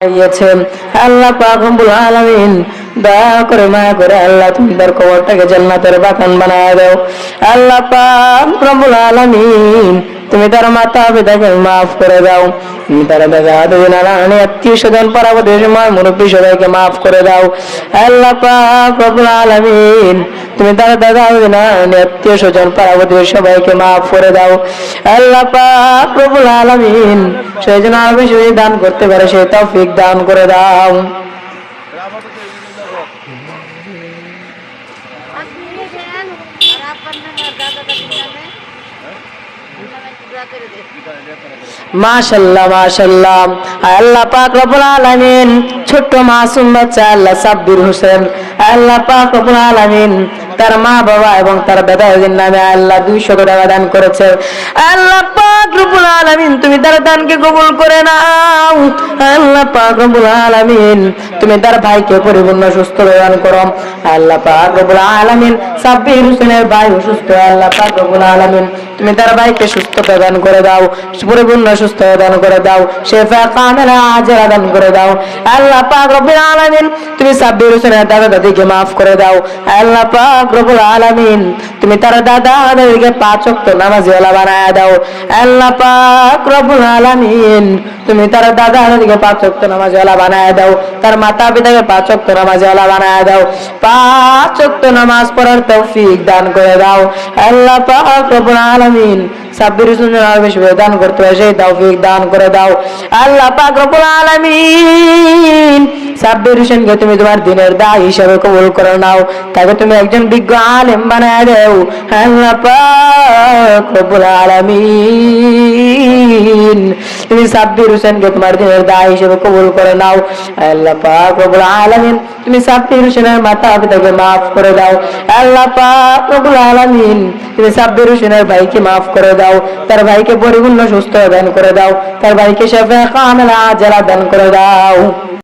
গিয়েছে আল্লাহ পাক দয়া করে মায়া করে আল্লাহ তুমি তার কবরটাকে জান্নাতের বাগান বানায় দাও। আল্লাহ পাক রব্বুল আলামিন তুমি তার মাতা পিতাকে মাফ করে দাও। তুমি তার দাদা দুদিন আলানি আত্মীয় স্বজন পরাবতী সময় মুরব্বী সবাইকে মাফ করে দাও। আল্লাহ পাক রব্বুল তুমি তার দাদা দুদিন আলানি আত্মীয় স্বজন পরাবতী সবাইকে মাফ করে দাও। আল্লাহ পাক রব্বুল সেই জন্য বেশি বেশি দান করতে পারে সেই তৌফিক দান করে দাও। আপনি দেন আর আপনার নামে আর দাদা দাদির নামে নামে দোয়া করে দেন তার মা বাবা এবং তার দাদাদের নামে আল্লাহ দুইশো টাকা দান করেছে। আল্লাহ পাক রব্বুল আলামিন তুমি তার দানকে কবুল করে নাও। আল্লাহ পাক রব্বুল আলামিন, তুমি তার ভাইকে পরিপূর্ণ সুস্থ দান করো। আল্লাহ পাক রব্বুল আলামিন, সাব্বির হোসেনের ভাই অসুস্থ, আল্লাহ পাক রব্বুল আলামিন, তুমি তার ভাইকে সুস্থ প্রদান করে দাও, পরিপূর্ণ সুস্থ দান করে দাও, শেফা কামেলা আজরা দান করে দাও। আল্লাহ পাক রব্বুল আলামিন, তুমি সাব্বির হোসেনের দাদা দাদিকে মাফ করে দাও। আল্লাহ পাক রব্বুল আলামিন, তুমি তার দাদা দাদিকে পাঁচ ওয়াক্ত নামাজি ওয়ালা বানায় দাও। আল্লাহ পাক রব্বুল আলামিন, তুমি তার দাদা দাদিকে পাঁচ ওয়াক্ত নামাজি বানায় দাও। তার মাতা পিতাকে পাঁচ ওয়াক্ত নামাজি বানায় দাও। পাঁচ নামাজ পড়ার তৌফিক দান করে দাও। আল্লাহ পাক রব্বুল আলামিন সাব্বির দান করতে হয় সেই তৌফিক দান করে দাও। আল্লাহ পাক রব্বুল আলামিন সাব্বির হোসেনকে তুমি তোমার দিনের দায় হিসাবে কবুল করে নাও। তাকে তুমি একজন বিজ্ঞ আলেম বানায় দেও। আল্লাহ পাক রব্বুল আলামিন তুমি সাব্বির হোসেনকে তোমার দিনের দায় হিসেবে কবুল করে নাও। আল্লাহ পাক রব্বুল আলামিন, তুমি সাব্বির হোসেনের মাতা পিতাকে মাফ করে দাও। আল্লাহ পাক রব্বুল আলামিন, তুমি সাব্বির হোসেনের ভাইকে মাফ করে দাও। তার ভাইকে পরিপূর্ণ সুস্থ দান করে দাও। তার ভাইকে শেফে কামেলা আজরা দান করে দাও।